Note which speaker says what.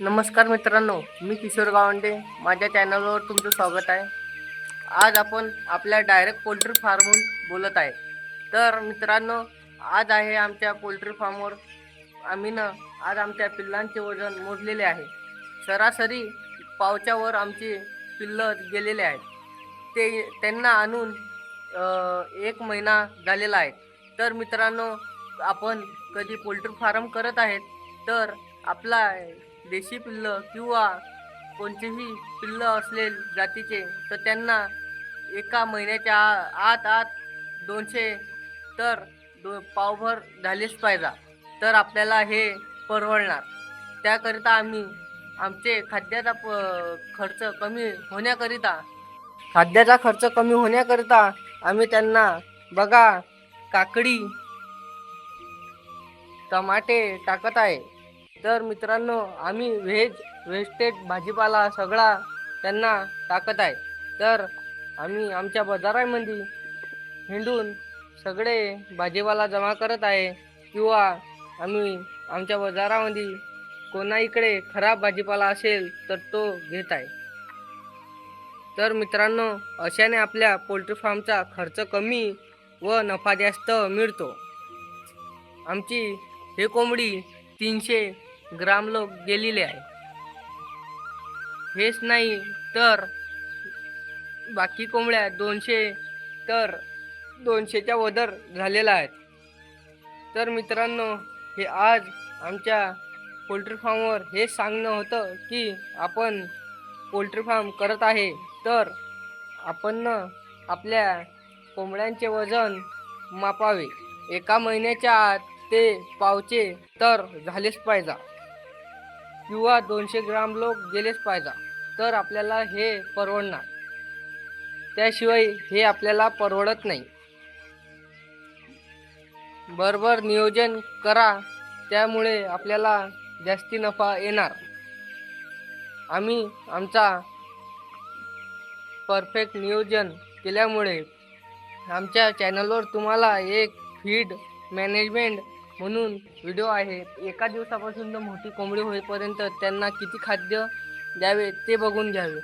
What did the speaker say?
Speaker 1: नमस्कार मित्रांनो मी किशोर गावंडे. माझ्या चॅनलवर तुमचं स्वागत आहे. आज आपण आपल्या डायरेक्ट पोल्ट्री फार्महून बोलत आहे. तर मित्रांनो आज आहे आमच्या पोल्ट्री फार्मवर आम्ही ना आज आमच्या पिल्लांचे वजन मोजलेले आहे. सरासरी पावच्यावर आमची पिल्लं गेलेले आहेत. ते त्यांना आणून एक महिना झालेला आहे. तर मित्रांनो आपण कधी पोल्ट्री फार्म करत आहेत तर आपला देशी पिल्लं किंवा कोणतेही पिल्लं असलेल जातीचे तर त्यांना एका महिन्याच्या आ- आत आत दोनशे तर दो पावभर झालेच पाहिजे. तर आपल्याला हे परवडणार. त्याकरिता आम्ही आमचे खाद्याचा प खर्च कमी होण्याकरिता खाद्याचा खर्च कमी होण्याकरिता आम्ही त्यांना बघा काकडी टमाटे टाकत आहे. तर मित्रांनो आम्ही व्हेज वेस्टेड भाजीपाला सगळा त्यांना टाकत आहे. तर आम्ही आमच्या बाजारामध्ये हिंडून सगळे भाजीपाला जमा करत आहे किंवा आम्ही आमच्या बाजारामध्ये कोणा इकडे खराब भाजीपाला असेल तर तो घेत आहे. तर मित्रांनो अशाने आपल्या पोल्ट्री फार्मचा खर्च कमी व नफा जास्त मिळतो. आमची हे कोंबडी तीनशे ग्राम लोक गेलेले आहे. हेच नाही तर बाकी कोंबड्या दोनशे तर दोनशेच्या वदर झालेल्या आहेत. तर मित्रांनो हे आज आमच्या पोल्ट्री फार्मवर हे सांगणं होतं की आपण पोल्ट्री फार्म करत आहे तर आपण आपल्या कोंबड्यांचे वजन मापावे. एका महिन्याच्या आत ते पावचे तर झालेच पाहिजे. किंवा दोनशे ग्राम लोक गेलेच पाहिजे. तर आपल्याला हे परवडणार. त्याशिवाय हे आपल्याला परवडत नाही. बरोबर नियोजन करा. त्यामुळे आपल्याला जास्ती नफा येणार. आम्ही आमचा परफेक्ट नियोजन केल्यामुळे आमच्या चॅनलवर तुम्हाला एक फीड मॅनेजमेंट म्हणून व्हिडिओ आहे. एका दिवसापासून तर मोठी कोंबडी होईपर्यंत त्यांना किती खाद्य द्यावे ते बघून घ्यावे.